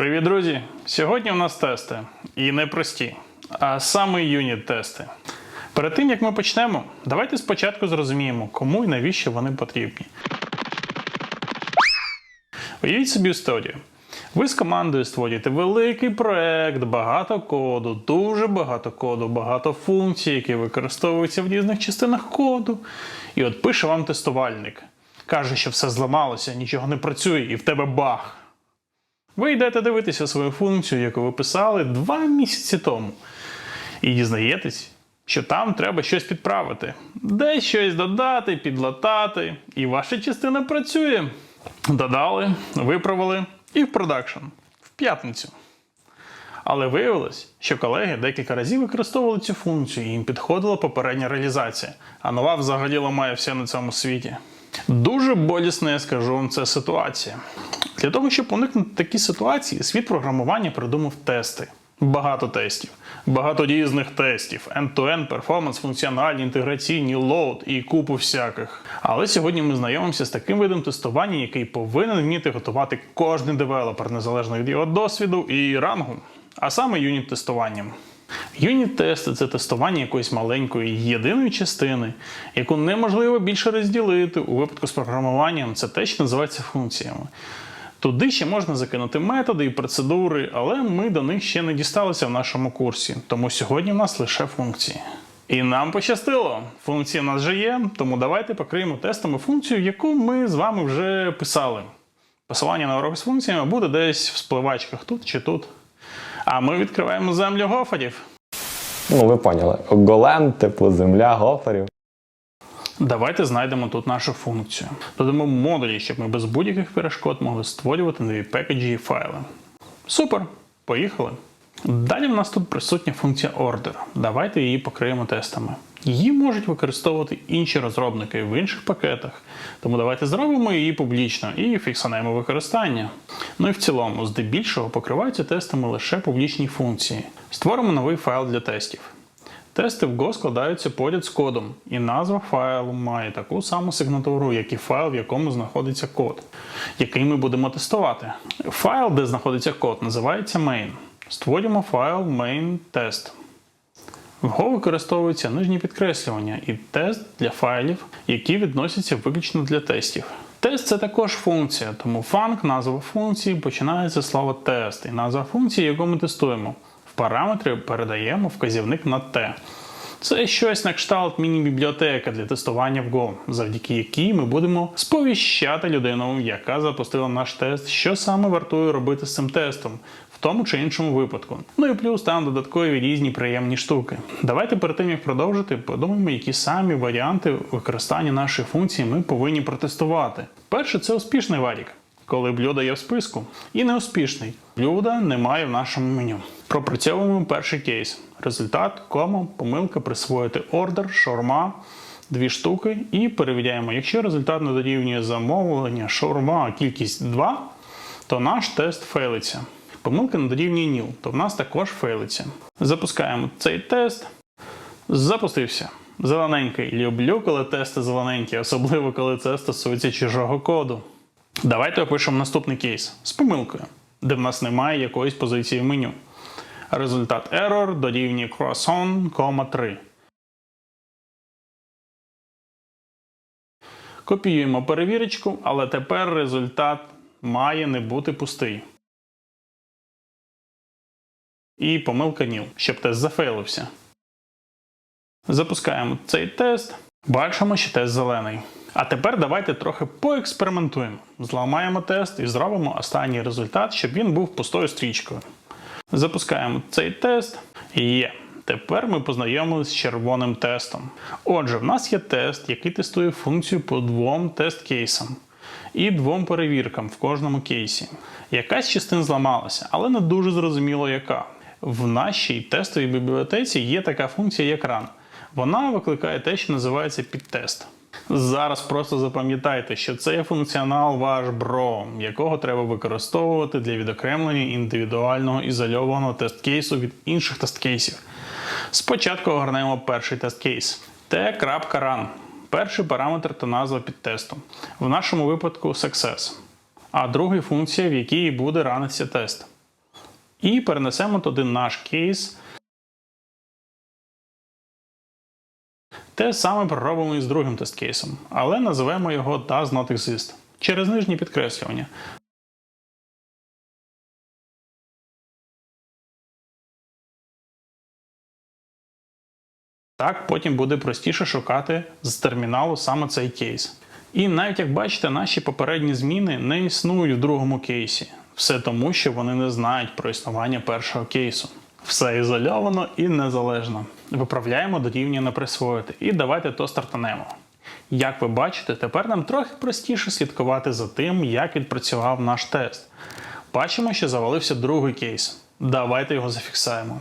Привіт, друзі! Сьогодні у нас тести. І не прості, а саме юніт-тести. Перед тим як ми почнемо, давайте спочатку зрозуміємо, кому і навіщо вони потрібні. Уявіть собі історію. Ви з командою створюєте великий проект, багато коду, дуже багато коду, багато функцій, які використовуються в різних частинах коду. І от пише вам тестувальник. Каже, що все зламалося, нічого не працює, і в тебе баг. Ви йдете дивитися свою функцію, яку ви писали два місяці тому, і дізнаєтесь, що там треба щось підправити, десь щось додати, підлатати, і ваша частина працює. Додали, виправили і в продакшн в п'ятницю. Але виявилось, що колеги декілька разів використовували цю функцію, і їм підходила попередня реалізація, а нова взагалі ламає все на цьому світі. Дуже болісна, я скажу вам, це ситуація. Для того, щоб уникнути такі ситуації, світ програмування придумав тести. Багато тестів, багато різних тестів, end-to-end, перформанс, функціональні, інтеграційні, лоуд і купу всяких. Але сьогодні ми знайомимося з таким видом тестування, який повинен вміти готувати кожен девелопер, незалежно від його досвіду і рангу, а саме юніт-тестуванням. Юніт-тести це тестування якоїсь маленької єдиної частини, яку неможливо більше розділити. У випадку з програмуванням це те, що називається функціями. Туди ще можна закинути методи і процедури, але ми до них ще не дісталися в нашому курсі, тому сьогодні в нас лише функції. І нам пощастило. Функції в нас вже є, тому давайте покриємо тестами функцію, яку ми з вами вже писали. Посилання на урок з функціями буде десь в спливачках тут чи тут. А ми відкриваємо землю гоферів. Ну, ви поняли. Голем, типу, земля, гоферів. Давайте знайдемо тут нашу функцію. Додамо модулі, щоб ми без будь-яких перешкод могли створювати нові пекеджі і файли. Супер! Поїхали! Далі в нас тут присутня функція order. Давайте її покриємо тестами. Її можуть використовувати інші розробники в інших пакетах. Тому давайте зробимо її публічно і фіксанемо використання. Ну і в цілому, здебільшого покриваються тестами лише публічні функції. Створимо новий файл для тестів. Тести в Go складаються поряд з кодом, і назва файлу має таку саму сигнатуру, як і файл, в якому знаходиться код, який ми будемо тестувати. Файл, де знаходиться код, називається main. Створюємо файл main.test. В Go використовується нижнє підкреслювання і тест для файлів, які відносяться виключно для тестів. Тест це також функція, тому функ, назва функції починається з слова тест і назва функції, яку ми тестуємо. В параметри передаємо вказівник на T. Це щось на кшталт міні-бібліотека для тестування в Go, завдяки якій ми будемо сповіщати людину, яка запустила наш тест, що саме вартує робити з цим тестом, тому чи іншому випадку. Ну і плюс там додаткові різні приємні штуки. Давайте перед тим як продовжити, подумаємо, які самі варіанти використання нашої функції ми повинні протестувати. Перше, це успішний варік. Коли блюдо є в списку, і неуспішний. Блюда немає в нашому меню. Пропрацьовуємо перший кейс. Результат, кома, помилка, присвоїти ордер, шаурма, дві штуки і перевіряємо, якщо результат не дорівнює замовлення шаурма, кількість 2, то наш тест фейлиться. Помилка не дорівнює ніл, то в нас також фейлиться. Запускаємо цей тест. Запустився. Зелененький. Люблю, коли тести зелененькі, особливо коли це стосується чужого коду. Давайте опишемо наступний кейс з помилкою, де в нас немає якоїсь позиції в меню. Результат error дорівнює croissant, 3. Копіюємо перевірочку, але тепер результат має не бути пустий. І помилка ніл, щоб тест зафейлився. Запускаємо цей тест. Бачимо, що тест зелений. А тепер давайте трохи поекспериментуємо. Зламаємо тест і зробимо останній результат, щоб він був пустою стрічкою. Запускаємо цей тест. Є. Тепер ми познайомилися з червоним тестом. Отже, в нас є тест, який тестує функцію по двом тест-кейсам і двом перевіркам в кожному кейсі. Якась частина зламалася, але не дуже зрозуміло яка. В нашій тестовій бібліотеці є така функція, як run. Вона викликає те, що називається підтест. Зараз просто запам'ятайте, що це є функціонал ваш бро, якого треба використовувати для відокремлення індивідуального ізольованого тест-кейсу від інших тест-кейсів. Спочатку огорнемо перший тест-кейс t.run. Перший параметр та назва підтесту. В нашому випадку success. А другий функція, в якій буде ранитися тест. І перенесемо туди наш кейс. Те саме проробимо і з другим тест-кейсом, але називаємо його does not exist через нижнє підкреслювання. Так потім буде простіше шукати з терміналу саме цей кейс. І навіть як бачите, наші попередні зміни не існують в другому кейсі. Все тому, що вони не знають про існування першого кейсу. Все ізольовано і незалежно. Виправляємо до рівня не присвоїти. І давайте то стартанемо. Як ви бачите, тепер нам трохи простіше слідкувати за тим, як відпрацював наш тест. Бачимо, що завалився другий кейс. Давайте його зафіксаємо.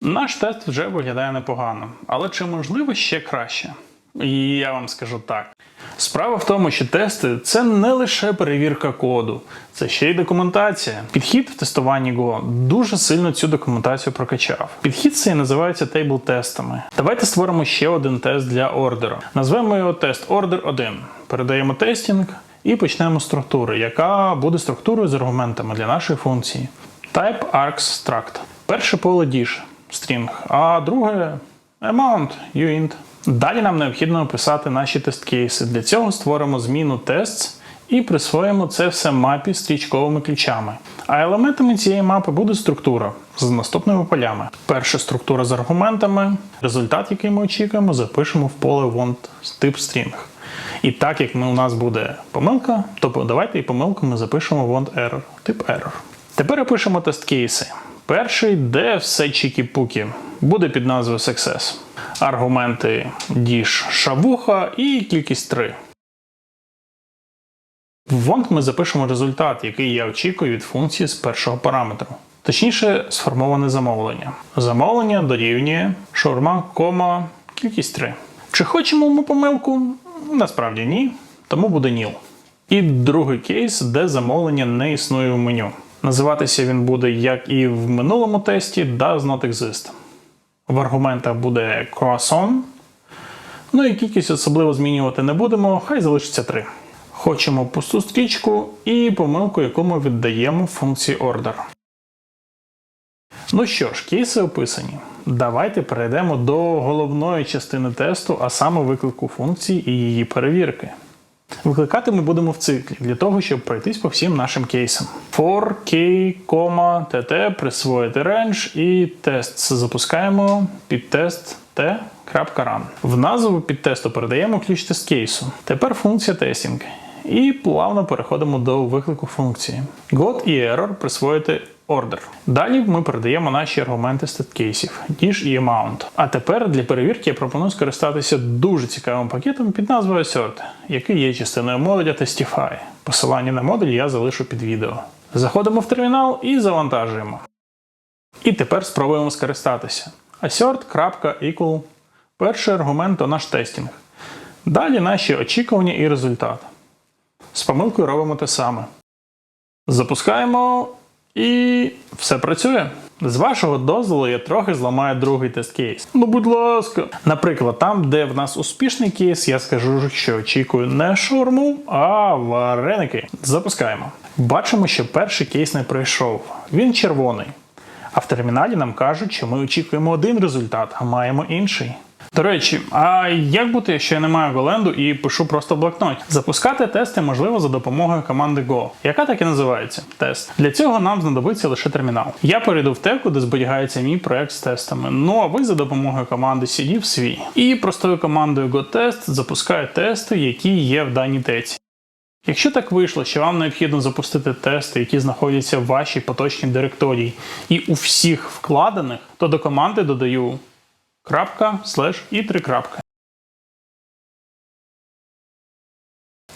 Наш тест вже виглядає непогано, але чи можливо ще краще? І я вам скажу так. Справа в тому, що тести це не лише перевірка коду, це ще й документація. Підхід в тестуванні Go дуже сильно цю документацію прокачав. Підхід цей називається тейбл-тестами. Давайте створимо ще один тест для ордеру. Назвемо його тест ордер 1. Передаємо тестінг і почнемо з структури, яка буде структурою з аргументами для нашої функції. Type args struct. Перше поле dish string, а друге amount uint. Далі нам необхідно описати наші тест-кейси. Для цього створимо зміну tests і присвоїмо це все мапі стрічковими ключами. А елементами цієї мапи буде структура з наступними полями. Перша структура з аргументами, результат, який ми очікуємо, запишемо в поле want тип string. І так як ми, у нас буде помилка, то давайте і помилку ми запишемо want error, тип error. Тепер опишемо тест-кейси. Перший, де все чікі-пукі, буде під назвою Success. Аргументи dish шавуха і кількість 3. В want ми запишемо результат, який я очікую від функції з першого параметру. Точніше, сформоване замовлення. Замовлення дорівнює шаурма, кома, кількість 3. Чи хочемо ми помилку? Насправді ні, тому буде nil. І другий кейс, де замовлення не існує в меню. Називатися він буде, як і в минулому тесті, does not exist. В аргументах буде croissant. Ну і кількість особливо змінювати не будемо, хай залишиться 3. Хочемо пусту стрічку і помилку, яку ми віддаємо функції order. Ну що ж, кейси описані. Давайте перейдемо до головної частини тесту, а саме виклику функції і її перевірки. Викликати ми будемо в циклі для того, щоб пройтись по всім нашим кейсам. For, key, tt, присвоїти range і тест запускаємо під тест t.run. В назву під тесту передаємо ключ тест кейсу. Тепер функція testing. І плавно переходимо до виклику функції. Got і error присвоїти order. Далі ми передаємо наші аргументи статкейсів dish і amount. А тепер для перевірки я пропоную скористатися дуже цікавим пакетом під назвою Assert, який є частиною модуля Testify. Посилання на модуль я залишу під відео. Заходимо в термінал і завантажуємо. І тепер спробуємо скористатися. Assert.equal. Перший аргумент то наш тестінг. Далі наші очікування і результат. З помилкою робимо те саме. Запускаємо і все працює. З вашого дозволу я трохи зламаю другий тест-кейс. Ну, будь ласка. Наприклад, там, де в нас успішний кейс, я скажу, що очікую не шаурму, а вареники. Запускаємо. Бачимо, що перший кейс не пройшов. Він червоний. А в терміналі нам кажуть, що ми очікуємо один результат, а маємо інший. До речі, а як бути, якщо я не маю Голенду і пишу просто в блокноті? Запускати тести можливо за допомогою команди Go, яка так і називається тест. Для цього нам знадобиться лише термінал. Я перейду в теку, де зберігається мій проект з тестами. Ну а ви за допомогою команди CD в свій. І простою командою GoTest запускаю тести, які є в даній теці. Якщо так вийшло, що вам необхідно запустити тести, які знаходяться в вашій поточній директорії, і у всіх вкладених, то до команди додаю крапка, слеш і три крапки.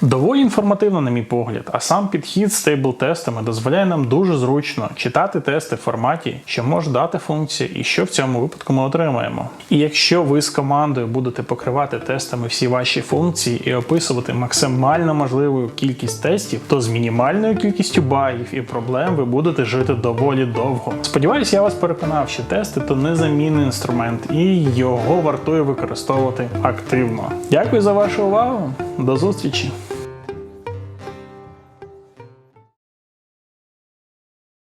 Доволі інформативно, на мій погляд, а сам підхід з стейбл-тестами дозволяє нам дуже зручно читати тести в форматі, що може дати функція і що в цьому випадку ми отримаємо. І якщо ви з командою будете покривати тестами всі ваші функції і описувати максимально можливу кількість тестів, то з мінімальною кількістю багів і проблем ви будете жити доволі довго. Сподіваюсь, я вас переконав, що тести то незамінний інструмент, і його вартує використовувати активно. Дякую за вашу увагу. До зустрічі!